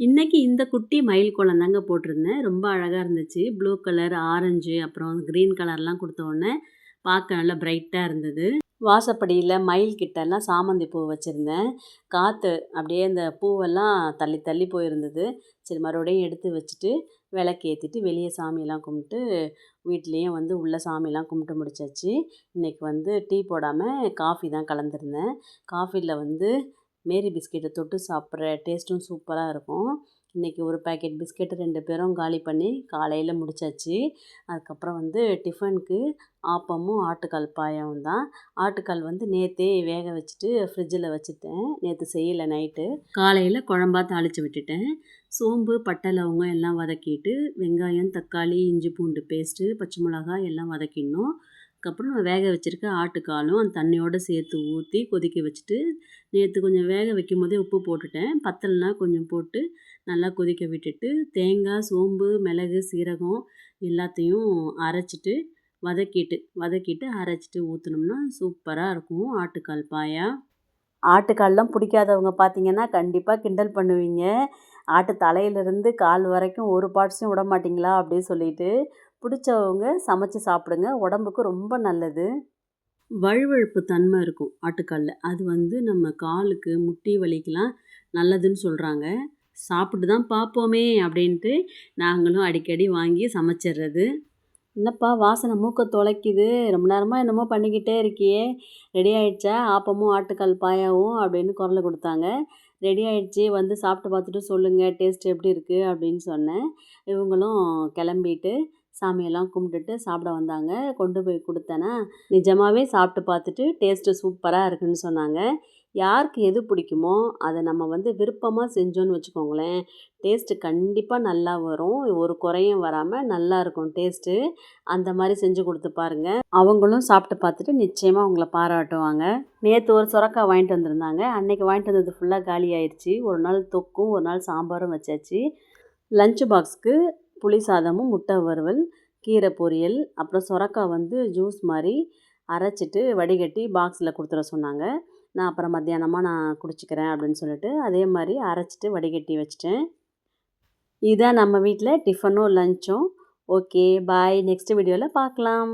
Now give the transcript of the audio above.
இன்னைக்கு இந்த குட்டி மயில் கோலம் தாங்க போட்டிருந்தேன். ரொம்ப அழகாக இருந்துச்சு. ப்ளூ கலர் ஆரஞ்சு அப்புறம் க்ரீன் கலர்லாம் கொடுத்தோடனே பார்க்க நல்லா பிரைட்டாக இருந்தது. வாசப்படியில் மயில் கிட்டலாம் சாமந்தி பூ வச்சுருந்தேன். காற்று அப்படியே அந்த பூவெல்லாம் தள்ளி தள்ளி போயிருந்தது. சரி மறுபடியும் எடுத்து வச்சுட்டு விளக்கு ஏற்றிட்டு வெளியே சாமியெல்லாம் கும்பிட்டு வீட்லேயும் வந்து உள்ள சாமியெல்லாம் கும்பிட்டு முடிச்சாச்சு. இன்றைக்கி வந்து டீ போடாமல் காஃபி தான் கலந்துருந்தேன். காஃபியில் வந்து மேரி பிஸ்கெட்டை தொட்டு சாப்பிட்ற டேஸ்ட்டும் சூப்பராக இருக்கும். இன்றைக்கி ஒரு பேக்கெட் பிஸ்கெட்டு ரெண்டு பேரும் காலி பண்ணி காலையில் முடிச்சாச்சு. அதுக்கப்புறம் வந்து டிஃபனுக்கு ஆப்பமும் ஆட்டுக்கால் பாயமும் தான். ஆட்டுக்கால் வந்து நேற்றே வேக வச்சுட்டு ஃப்ரிட்ஜில் வச்சுட்டேன். நேற்று செய்யலை நைட்டு. காலையில் குழம்பா தாளித்து விட்டுட்டேன். சோம்பு பட்டை லவங்கம் எல்லாம் வதக்கிட்டு வெங்காயம் தக்காளி இஞ்சி பூண்டு பேஸ்ட்டு பச்சை மிளகாய் எல்லாம் வதக்கிடணும். அதுக்கப்புறம் நான் வேக வச்சுருக்க ஆட்டுக்காலும் அந்த தண்ணியோடு சேர்த்து ஊற்றி கொதிக்க வச்சுட்டு நேற்று கொஞ்சம் வேக வைக்கும் போதே உப்பு போட்டுட்டேன். பத்தல்னா கொஞ்சம் போட்டு நல்லா கொதிக்க விட்டுட்டு தேங்காய் சோம்பு மிளகு சீரகம் எல்லாத்தையும் அரைச்சிட்டு வதக்கிட்டு வதக்கிட்டு அரைச்சிட்டு ஊற்றினோம்னா சூப்பராக இருக்கும். ஆட்டுக்கால் பாயா. ஆட்டுக்கால்லாம் பிடிக்காதவங்க பார்த்தீங்கன்னா கண்டிப்பாக கிண்டல் பண்ணுவீங்க. ஆட்டு தலையிலேருந்து கால் வரைக்கும் ஒரு பார்ட்ஸையும் விட மாட்டிங்களா அப்படின்னு சொல்லிட்டு பிடிச்சவங்க சமைச்சு சாப்பிடுங்க. உடம்புக்கு ரொம்ப நல்லது. வழுவழுப்பு தன்மை இருக்கும் ஆட்டுக்காலில். அது வந்து நம்ம காலுக்கு முட்டி வலிக்கெலாம் நல்லதுன்னு சொல்கிறாங்க சாப்பிட்டு தான் பார்ப்போமே அப்படின்ட்டு நாங்களும் அடிக்கடி வாங்கி சமைச்சிடுறது என்னப்பா வாசனை மூக்க தொலைக்குது. ரொம்ப நேரமாக என்னமோ பண்ணிக்கிட்டே இருக்கியே. ரெடி ஆயிடுச்சா? ஆப்பமும் ஆட்டுக்கால் பாயாவும் அப்படின்னு குரலை கொடுத்தாங்க. ரெடி ஆயிடுச்சு. வந்து சாப்பிட்டு பார்த்துட்டு சொல்லுங்கள் டேஸ்ட் எப்படி இருக்குது அப்படின்னு சொன்னேன். இவங்களும் கிளம்பிட்டு சாமியெல்லாம் கும்பிட்டுட்டு சாப்பிட வந்தாங்க. கொண்டு போய் கொடுத்தேன்னா நிஜமாகவே சாப்பிட்டு பார்த்துட்டு டேஸ்ட்டு சூப்பராக இருக்குன்னு சொன்னாங்க. யாருக்கு எது பிடிக்குமோ அதை நம்ம வந்து விருப்பமாக செஞ்சோன்னு வச்சுக்கோங்களேன். டேஸ்ட்டு கண்டிப்பாக நல்லா வரும். ஒரு குறையும் வராமல் நல்லா இருக்கும் டேஸ்ட்டு அந்த மாதிரி செஞ்சு கொடுத்து பாருங்கள் அவங்களும் சாப்பிட்டு பார்த்துட்டு நிச்சயமாக அவங்கள பாராட்டுவாங்க. நேற்று ஒரு சுரக்காய் வாங்கிட்டு வந்திருந்தாங்க. அன்றைக்கி வாங்கிட்டு வந்தது ஃபுல்லாக காலி ஆயிடுச்சு ஒரு நாள் தொக்கும் ஒரு நாள் சாம்பாரும் வச்சாச்சு. லஞ்ச் பாக்ஸ்க்கு புளி சாதமும் முட்டை வறுவல் கீரை பொரியல் அப்புறம் சொரக்காய் வந்து ஜூஸ் மாதிரி அரைச்சிட்டு வடிகட்டி பாக்ஸில் கொடுத்துட சொன்னாங்க. நான் அப்புறம் மத்தியானமாக நான் குடிச்சிக்கிறேன் அப்படின்னு சொல்லிட்டு அதே மாதிரி அரைச்சிட்டு வடிகட்டி வச்சிட்டேன். இதான் நம்ம வீட்டில் டிஃபனும் லஞ்சும் ஓகே பாய் நெக்ஸ்ட் வீடியோவில் பார்க்கலாம்